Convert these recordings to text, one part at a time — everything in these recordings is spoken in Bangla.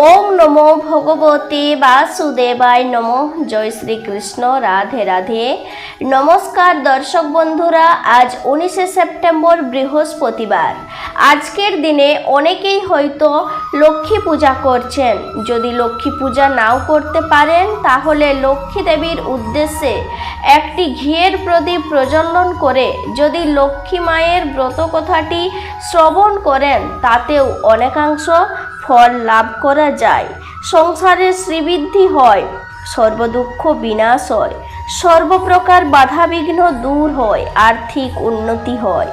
ওম নমো ভগবতে বাসুদেবায় নমো। জয় শ্রীকৃষ্ণ, রাধে রাধে। নমস্কার দর্শক বন্ধুরা, আজ উনিশে সেপ্টেম্বর বৃহস্পতিবার। আজকের দিনে অনেকেই হয়তো লক্ষ্মী পূজা করছেন। যদি লক্ষ্মী পূজা নাও করতে পারেন, তাহলে লক্ষ্মী দেবীর উদ্দেশ্যে একটি ঘিয়ের প্রদীপ প্রজ্বলন করে যদি লক্ষ্মী মায়ের ব্রত কথাটি শ্রবণ করেন, তাতেও অনেকাংশ ফল লাভ করা যায়। সংসারে শ্রীবৃদ্ধি হয়, সর্বদুঃখ বিনাশ হয়, সর্বপ্রকার বাধাবিঘ্ন দূর হয়, আর্থিক উন্নতি হয়।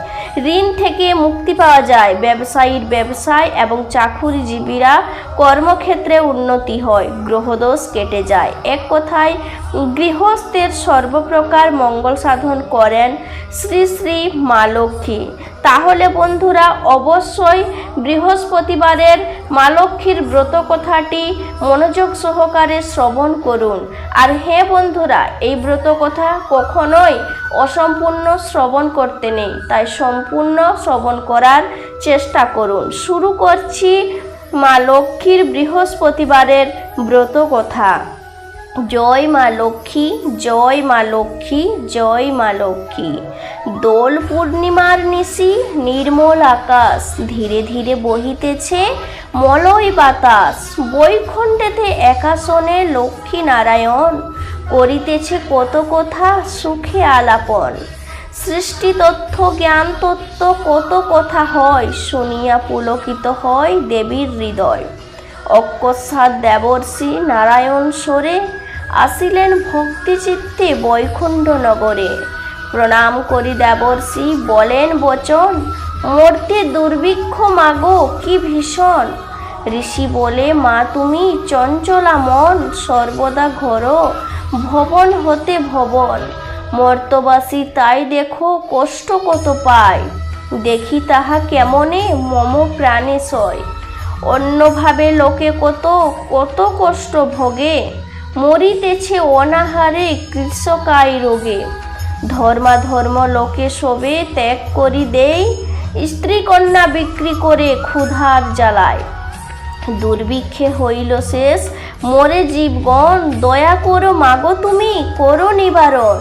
ঋণ থেকে মুক্তি পাওয়া যায়, ব্যবসায়ীর ব্যবসায় এবং চাকুরিজীবীরা কর্মক্ষেত্রে উন্নতি হয়, গ্রহদোষ কেটে যায়। এক কথায় গৃহস্থের সর্বপ্রকার মঙ্গল সাধন করেন শ্রী শ্রী মা লক্ষ্মী। তাহলে বন্ধুরা, অবশ্যই বৃহস্পতিবারের মা লক্ষ্মীর ব্রত কথাটি মনোযোগ সহকারে শ্রবণ করুন। আর হ্যাঁ বন্ধুরা, এই ব্রত কথা কখনোই অসম্পূর্ণ শ্রবণ করতে নেই। তাই সম্পূর্ণ শ্রবণ করার চেষ্টা করুন। শুরু করছি মা লক্ষ্মীর বৃহস্পতিবারের ব্রত কথা জয় মা লক্ষ্মী, জয় মা লক্ষ্মী, জয় মা লক্ষ্মী। দোল পূর্ণিমার নিশি, নির্মল আকাশ, ধীরে ধীরে বহিতেছে মলয় বাতাস। বৈকুণ্ঠেতে একাশনে লক্ষ্মী নারায়ণ, করিতেছে কত কথা সুখে আলাপন। সৃষ্টি তথ্য জ্ঞান তত্ত্ব কত কথা হয় শুনিয়া পুলকিত হয় দেবীর হৃদয়। অকস্মাৎ দেবর্ষি নারায়ণ সরে আসিলেন ভক্তিচিত্তে বৈকুণ্ঠ নগরে। প্রণাম করি দেবর্ষি, বলেন বচন মূর্তি দুর্ভিক্ষ মাগো, কি ভীষণ। ঋষি বলে, মা, তুমি চঞ্চলা মন, সর্বদা ঘর, ভবন হতে ভবন। মর্তবাসী তাই দেখো, কষ্ট কত পায়। দেখি তাহা কেমনে, মম প্রাণে সয়। অন্যভাবে লোকে কত কত কষ্ট ভোগে। মরিতেছে অনাহারে কৃষকাই রোগে। ধর্মাধর্ম লোকে শোবে, ত্যাগ করি দেই স্ত্রী কন্যা বিক্রি করে ক্ষুধার জ্বালায়। দুর্ভিক্ষে হইল শেষ, মরে জীবগণ, দয়া করো মাগো তুমি, করো নিবারণ।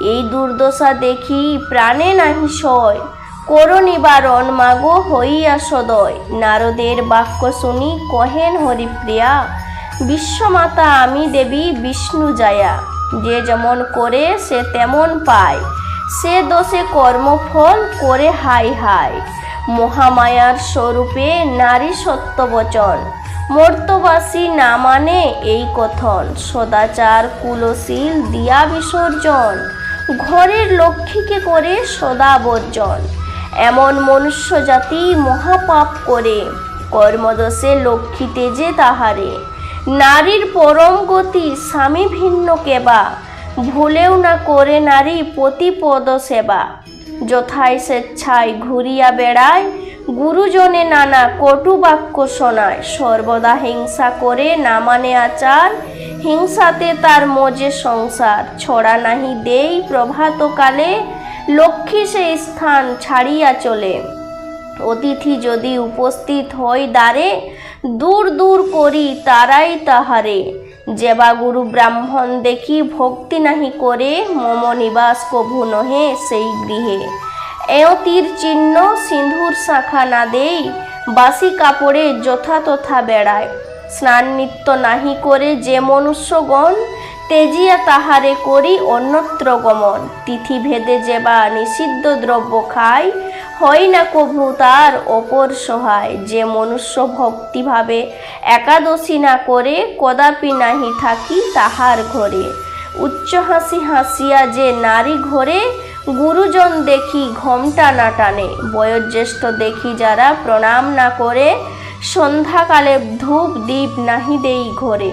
এই দুর্দশা দেখি প্রাণে নাহি সয়, করো নিবারণ মাগো হইয়া সদয়। নারদের বাক্য শুনি কহেন হরিপ্রিয়া বিশ্বমাতা আমি দেবী বিষ্ণু জায়া। যে যেমন করে, সে তেমন পায়। সে দোষে কর্মফল করে হাই হাই মহামায়ার স্বরূপে নারী সত্যবচন মর্তবাসী না মানে এই কথন। সদাচার কুলশীল দিয়া বিসর্জন। ঘরের লক্ষ্মীকে করে সদা বর্জন। এমন মনুষ্য জাতি মহাপাপ করে। কর্মদোষে লক্ষ্মী তেজে তাহারে। নারীর পরম গতি স্বামী ভিন্ন কেবা। ভুলেও না করে নারী প্রতিপদ সেবা। যথায় স্বেচ্ছায় ঘুরিয়া বেড়ায়, গুরুজনে নানা কটু বাক্য শোনায়। সর্বদা হিংসা করে না মানে আচার, হিংসাতে তার মজে সংসার। ছড়া নাহি দেই প্রভাতকালে লক্ষ্মী সেই স্থান ছাড়িয়া চলে। অতিথি যদি উপস্থিত হয় দ্বারে দূর দূর করি তারাই তাহারে। যেবা গুরু ব্রাহ্মণ দেখি ভক্তি নাহি করে, মম নিবাস কভু নহে সেই গৃহে। এও তীর চিহ্ন সিন্ধুর শাখা না দেই, বাসি কাপড়ে যথা তথা বেড়ায়। স্নান নিত্য নাহি করে যে মনুষ্যগণ, তেজিয়া তাহারে করি অন্যত্র গমন। তিথি ভেদে যেবা নিষিদ্ধ দ্রব্য খায় হয় না কভু তার অপর সহায়। যে মনুষ্য ভক্তিভাবে একাদশী না করে, কদাপি নাহি থাকি তাহার ঘরে। উচ্চ হাসি হাসিয়া যে নারী ঘরে, গুরুজন দেখি ঘমটা না টানে। বয়োজ্যেষ্ঠ দেখি যারা প্রণাম না করে, সন্ধ্যাকালে ধূপ দীপ নাহি দেই ঘরে।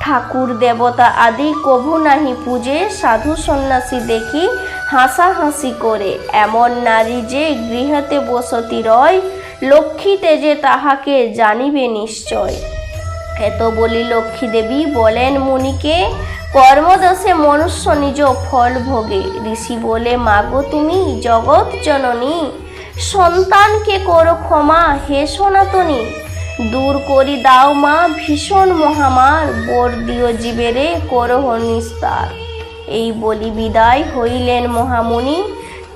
ঠাকুর দেবতা আদি কভু নাহি পূজে সাধু সন্ন্যাসী দেখি হাসাহাসি করে। এমন নারী যে গৃহতে বসতি রয় লক্ষ্মী তেজে তাহাকে জানিবে নিশ্চয়। এত বলি লক্ষ্মী দেবী বলেন মুনিকে কর্মদোষে মনুষ্য নিজ ফল ভোগে। ঋষি বলে, মাগো তুমি জগৎ জননী, সন্তানকে করো ক্ষমা হে সনাতনী দূর করি দাও মা, ভীষণ মহামার। বর দিও জীবেরে করহ নিস্তার। এই বলি বিদায় হইলেন মহামুনি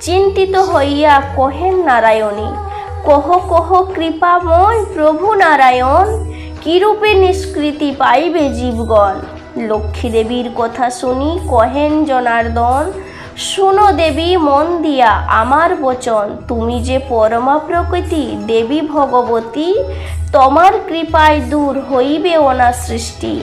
চিন্তিত হইয়া কহেন নারায়ণী, কহ কহ কৃপাময় প্রভু নারায়ণ। কিরূপে নিষ্কৃতি পাইবে জীবগণ? লক্ষ্মী দেবীর কথা শুনি কহেন জনার্দন শোনো দেবী, মন দিয়া আমার বচন। তুমি যে পরমা প্রকৃতি দেবী ভগবতী, তোমার কৃপায় দূর হইবে ওনা সৃষ্টি।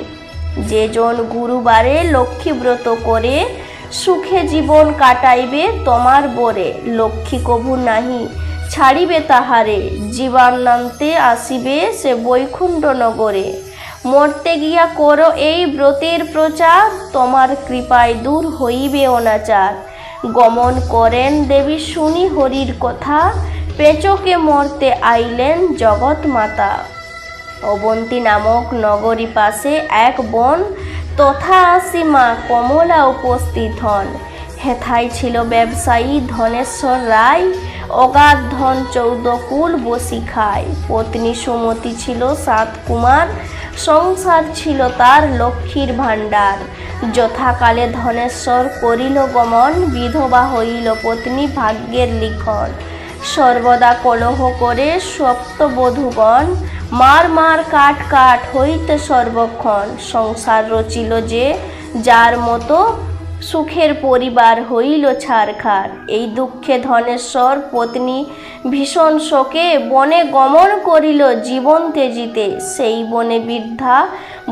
যে জন গুরুবারে লক্ষ্মী ব্রত করে, সুখে জীবন কাটাইবে তোমার বরে। লক্ষ্মী কভু নাহি, ছাড়িবে তাহারে। জীবান্নান্তে আসিবে সে বৈকুণ্ঠ নগরে। মরতে গিয়া করো এই ব্রতের প্রচার, তোমার কৃপায় দূর হইবে অনাচার গমন করেন। দেবী শুনি হরির কথা, পেচকে মরতে আইলেন জগৎ মাতা অবন্তী নামক নগরী পাশে এক বন, তথা আসিমা কমলা উপস্থিত হন। হেথায় ছিল ব্যবসায়ী ধনেশ্বর রায়, অগাধ ধন চৌদ্দ কুল বসি খায়। পত্নী সুমতি ছিল সাত কুমার, সংসার ছিল তার লক্ষ্মীর ভাণ্ডার। যথাকালে ধনেশ্বর করিল গমন, বিধবা হইল পত্নী ভাগ্যের লিখন। সর্বদা কলহ করে সপ্তবধূগণ, মার মার কাট কাট হইতে সর্বক্ষণ। সংসার রচিল যে, যার মতো সুখের পরিবার হইল ছারখার। এই দুঃখে ধনেশ্বর পত্নী ভীষণ শোকে বনে গমন করিল জীবন তেজিতে সেই বনে বৃদ্ধা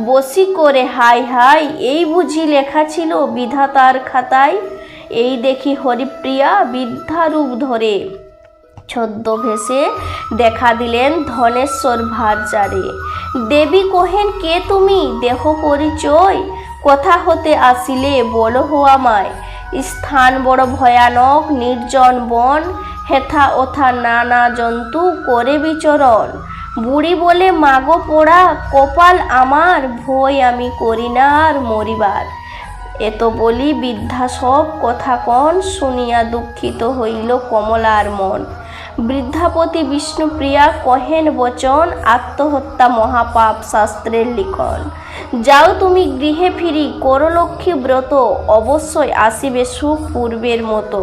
বসি করে হাই হাই, এই বুঝি লেখা ছিল বিধাতার খাতায়। এই দেখি হরিপ্রিয়া বৃদ্ধা রূপ ধরে। ছদ্মভেশে দেখা দিলেন ধনেশ্বর ভারচারে দেবী কহেন, কে তুমি? দেহ পরিচয়? কোথা হতে আসিলে বলো হো আমায়। স্থান বড় ভয়ানক, নির্জন বন, হেথা ওথা নানা জন্তু করে বিচরণ। বুড়ি বলে, মাগো পোড়া, কপাল আমার, ভয় আমি করি না আর মরিবার। এত বলি বৃদ্ধা সব কথা কন, শুনিয়া দুঃখিত হইল কমলার মন। বৃদ্ধাপতি বিষ্ণুপ্রিয়া কহেন, বচন, আত্মহত্যা মহাপাপ শাস্ত্রের লিখন। যাও তুমি গৃহে ফিরি, করলক্ষ্মী ব্রত অবশ্যই আসিবে সুখ পূর্বের মতো।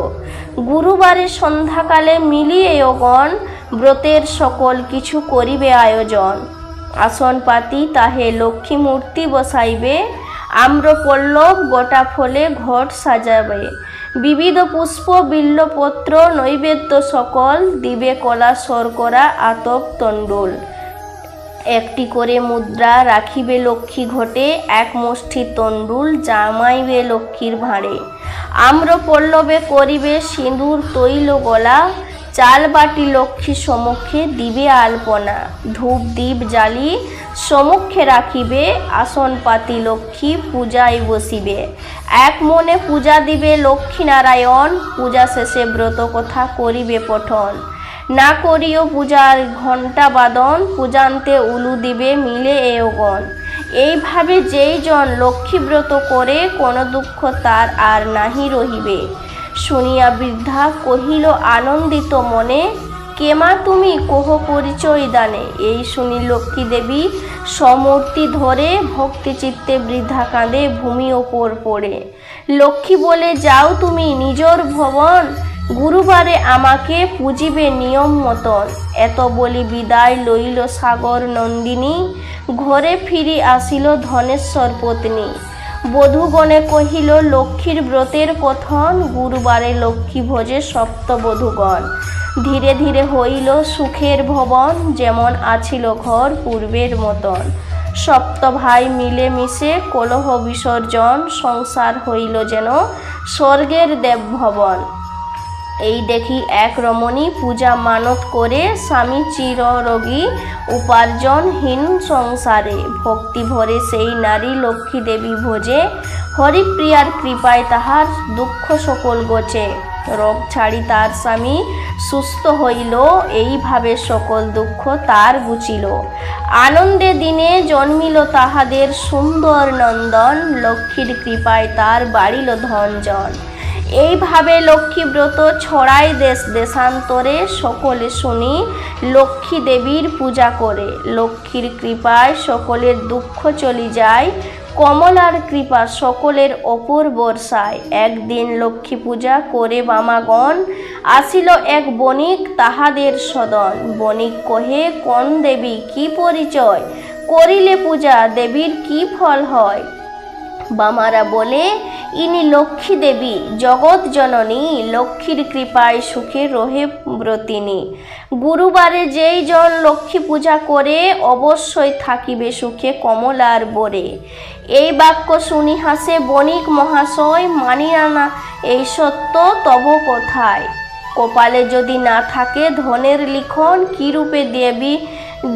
গুরুবারে সন্ধ্যাকালে মিলিয়ে অগণ, ব্রতের সকল কিছু করিবে আয়োজন। আসন পাতি তাহে লক্ষ্মী মূর্তি বসাইবে। আম্রপল্লব গোটা ফলে ঘট সাজাবে। বিবিধ পুষ্প বিল্লপত্র নৈবেদ্য সকল দিবে কলা শর্করা, আতপ, তণ্ডুল। একটি করে মুদ্রা রাখিবে লক্ষ্মী ঘটে, এক মুষ্ঠি তণ্ডুল জামাইবে লক্ষ্মীর ভাঁড়ে। আম্র পল্লবে করিবে সিঁদুর, তৈল, গলা চাল বাটি লক্ষ্মী সমক্ষে দিবে আলপনা। ধূপ দ্বীপ জ্বালি সমক্ষে রাখিবে, আসন পাতি লক্ষ্মী পূজায় বসিবে। এক মনে পূজা দিবে লক্ষ্মী নারায়ণ পূজা শেষে ব্রত কথা করিবে পঠন। না করিও পূজার ঘণ্টা বাদন, পূজান্তে উলু দিবে মিলে এগণ এইভাবে যেই জন লক্ষ্মীব্রত করে, কোনো দুঃখ তার আর নাহি রহিবে। শুনিয়া বৃদ্ধা কহিল, আনন্দিত মনে কেমা তুমি? কোহ পরিচয় দানে? এই শুনি লক্ষ্মী দেবী সমূর্তি ধরে ভক্তি চিত্তে বৃদ্ধা কাঁদে, ভূমি ওপর পড়ে। লক্ষ্মী বলে, যাও তুমি নিজর ভবন, গুরুবারে আমাকে পুজিবে নিয়ম মতন। এত বলি বিদায় লইল সাগর নন্দিনী, ঘরে ফিরি আসিল ধনেশ্বর পত্নী। বধূগণে কহিল, লক্ষ্মীর ব্রতের কথন, গুরুবারে লক্ষ্মী ভোজে সপ্তবধূগণ ধীরে ধীরে হইল সুখের ভবন, যেমন আছিল ঘর পূর্বের মতন। সপ্ত ভাই মিলে মিশে কলহ বিসর্জন, সংসার হইল যেন স্বর্গের দেবভবন। এই দেখি এক রমণী পূজা মানত করে স্বামী চিররোগী উপার্জনহীন সংসারে। ভক্তি ভরে সেই নারী লক্ষ্মী দেবী ভোজে। হরিপ্রিয়ার কৃপায় তাহার দুঃখ সকল গোছে রোগ ছাড়ি তার স্বামী সুস্থ হইল, এইভাবে সকল দুঃখ তার বুচিল আনন্দে দিনে জন্মিল তাহাদের সুন্দর নন্দন, লক্ষ্মীর কৃপায় তার বাড়িল ধনজন। এইভাবে লক্ষ্মী ব্রত ছড়াই দেশ দেশান্তরে সকলে শুনি লক্ষ্মী দেবীর পূজা করে। লক্ষ্মীর কৃপায় সকলের দুঃখ চলি যায়, কমলার কৃপা সকলের অপর বর্ষায়। একদিন লক্ষ্মী পূজা করে বামাগণ, আসিল এক বণিক তাহাদের সদন। বণিক কহে, কোন দেবী, কি পরিচয়? করিলে পূজা দেবীর কি ফল হয়? বামারা বলে, ইনি লক্ষ্মী দেবী, জগৎ জননী, লক্ষ্মীর কৃপায় সুখে রোহে ব্রতিনী। গুরুবারে যেই জন লক্ষ্মী পূজা করে, অবশ্যই থাকিবে সুখে কমলার বরে। এই বাক্য শুনি হাসে বণিক মহাশয় মানি না এই সত্য, তব কোথায়? কপালে যদি না থাকে ধনের লিখন কি রূপে দেবী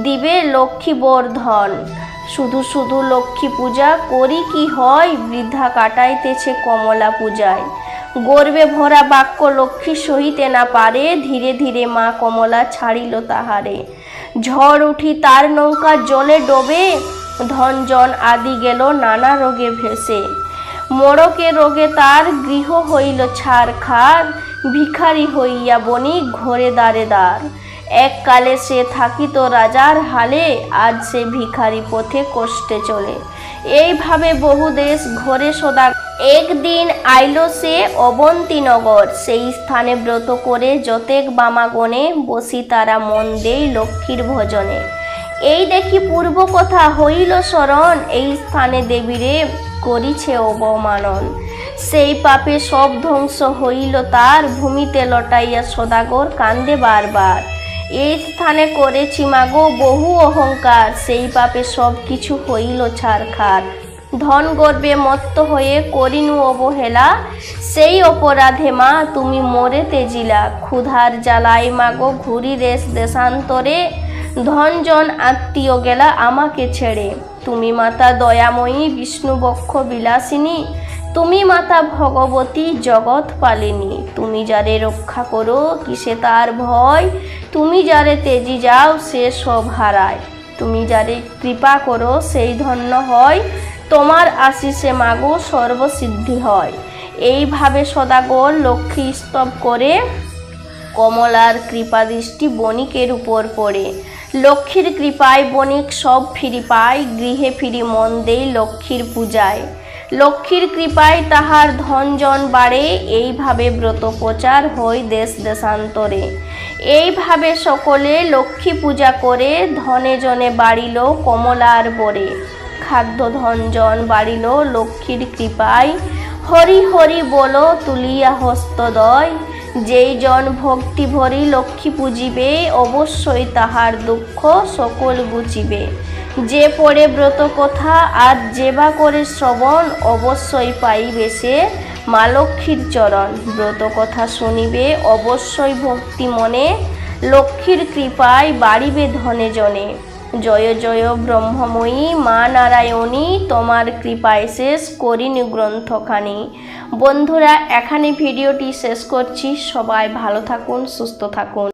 দিবে লক্ষ্মী বর্ধন শুধু শুধু লক্ষ্মী পূজা করি কি হয়? বৃদ্ধা কাটাইতেছে কমলা পূজায়। গর্বে ভরা বাক্য লক্ষ্মী সহিতে না পারে, ধীরে ধীরে মা কমলা ছাড়িল তাহারে। ঝড় উঠি তার নৌকা জলে ডোবে ধনজন আদি গেল নানা রোগে ভেসে। মোড়কে রোগে তার গৃহ হইল ছাড় খার ভিখারি হইয়া বণিক ঘরে দ্বারে দ্বার। এককালে সে থাকিত রাজার হালে, আজ সে ভিখারি পথে কষ্টে চলে। এইভাবে বহু দেশ ঘরে সদা। একদিন আইল সে অবন্তীনগর, সেই স্থানে ব্রত করে যতেক বামাগণে বসি তারা মন দেই লক্ষ্মীর ভজনে। এই দেখি পূর্ব কথা হইল স্মরণ এই স্থানে দেবীরে করিছে অবমানন। সেই পাপে সব ধ্বংস হইল তার, ভূমিতে লটাইয়া সদাগর কান্দে বারবার। এই স্থানে করেছি মাগো বহু অহংকার। সেই পাপে সব কিছু হইল ছারখার ধন গর্বে মত্ত হয়ে করিনু অবহেলা। সেই অপরাধে মা, তুমি মরে তেজিলা। ক্ষুধার জ্বালায় মাগো ঘুরি দেশ দেশান্তরে। ধনজন আত্মীয় গেলা আমাকে ছেড়ে। তুমি মাতা দয়াময়ী, বিষ্ণু বক্ষ বিলাসিনী। তুমি মাতা ভগবতী, জগৎ পালিনী। তুমি যারে রক্ষা করো, কিসে তার ভয়? তুমি যারে তেজি যাও, সে সব হারায়। তুমি যারে কৃপা করো, সেই ধন্য হয়। তোমার আশিসে মাগো, সর্বসিদ্ধি হয়। এইভাবে সদাগর লক্ষ্মী স্তব করে কমলার কৃপা দৃষ্টি বণিকের উপর পড়ে। লক্ষ্মীর কৃপায় বণিক সব ফিরি পায়, গৃহে ফিরি মন দেই লক্ষ্মীর পূজায়। লক্ষ্মীর কৃপায় তাহার ধনজন বাড়ে, এইভাবে ব্রত প্রচার হয় দেশ দেশান্তরে। এইভাবে সকলে লক্ষ্মী পূজা করে ধনে জনে বাড়িল কমলার বরে। খাদ্য ধনজন বাড়িল লক্ষ্মীর কৃপায়। হরি হরি বলো তুলিয়া হস্তদয়। যেই জন ভক্তি ভরি লক্ষ্মী পুজিবে, অবশ্যই তাহার দুঃখ সকল গুচিবে। যে পড়ে ব্রত কথা আর যেবা করে শ্রবণ, অবশ্যই পাইবে সে। মা লক্ষ্মীর চরণ। ব্রত কথা শুনিবে, অবশ্যই ভক্তি মনে। লক্ষ্মীর কৃপায় বাড়িবে ধনে জনে। জয় জয় ব্রহ্মময়ী, মা নারায়ণী, তোমার কৃপায় শেষ করিনি গ্রন্থখানি। বন্ধুরা, এখানে ভিডিওটি শেষ করছি। সবাই ভালো থাকুন, সুস্থ থাকুন।